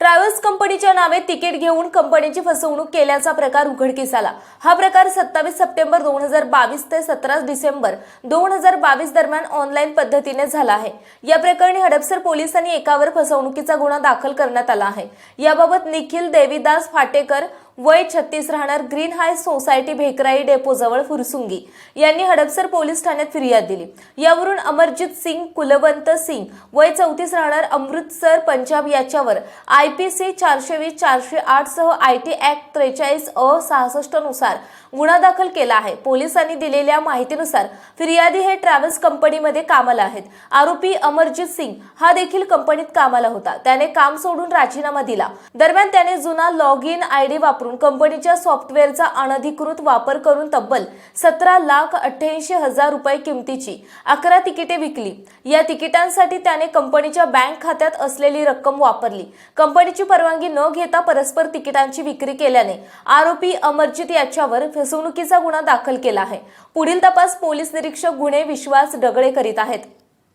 Travels कंपनीच्या नावे ticket घेऊन कंपनीची फसवणूक केल्याचा प्रकार उघडकीस आला हा प्रकार सत्तावीस सप्टेंबर दोन हजार बावीस ते सतरा डिसेंबर दोन हजार बावीस दरम्यान ऑनलाईन पद्धतीने झाला आहे. या प्रकरणी हडपसर पोलिसांनी एकावर फसवणुकीचा गुन्हा दाखल करण्यात आला आहे. याबाबत निखिल देवीदास फाटेकर वय छत्तीस राहणार ग्रीन हाय सोसायटी भेकराई डेपोजवळ फुरसुंगी. यांनी हडपसर पोलीस ठाण्यात फिर्याद दिली. यावरून अमरजित सिंग कुलवंत सिंग वय चौतीस राहणार अमृतसर पंजाब याच्यावर आय पी सी चारशे वीस चारशे आठ सह आय टी ऍक्ट त्रेचाळीस अ सहासष्टनुसार गुन्हा दाखल केला आहे. पोलिसांनी दिलेल्या माहितीनुसार फिर्यादी हे ट्रॅव्हल्स कंपनीमध्ये कामाला आहेत. आरोपी अमरजित सिंग हा देखील कंपनीत कामाला होता. त्याने काम सोडून राजीनामा दिला. दरम्यान त्याने जुना लॉग इन आय डी करून कंपनीच्या सॉफ्टवेअरचा अनधिकृत वापर करून तब्बल सतरा लाख अठ्ठ्याऐंशी हजार रुपये किमतीची अकरा तिकिटे विकली. या तिकिटांसाठी त्याने कंपनीच्या बँक खात्यात असलेली रक्कम वापरली. कंपनीची परवानगी न घेता परस्पर तिकिटांची विक्री केल्याने आरोपी अमरजित याच्यावर फसवणुकीचा गुन्हा दाखल केला आहे. पुढील तपास पोलीस निरीक्षक गुन्हे विश्वास डगळे करीत आहेत.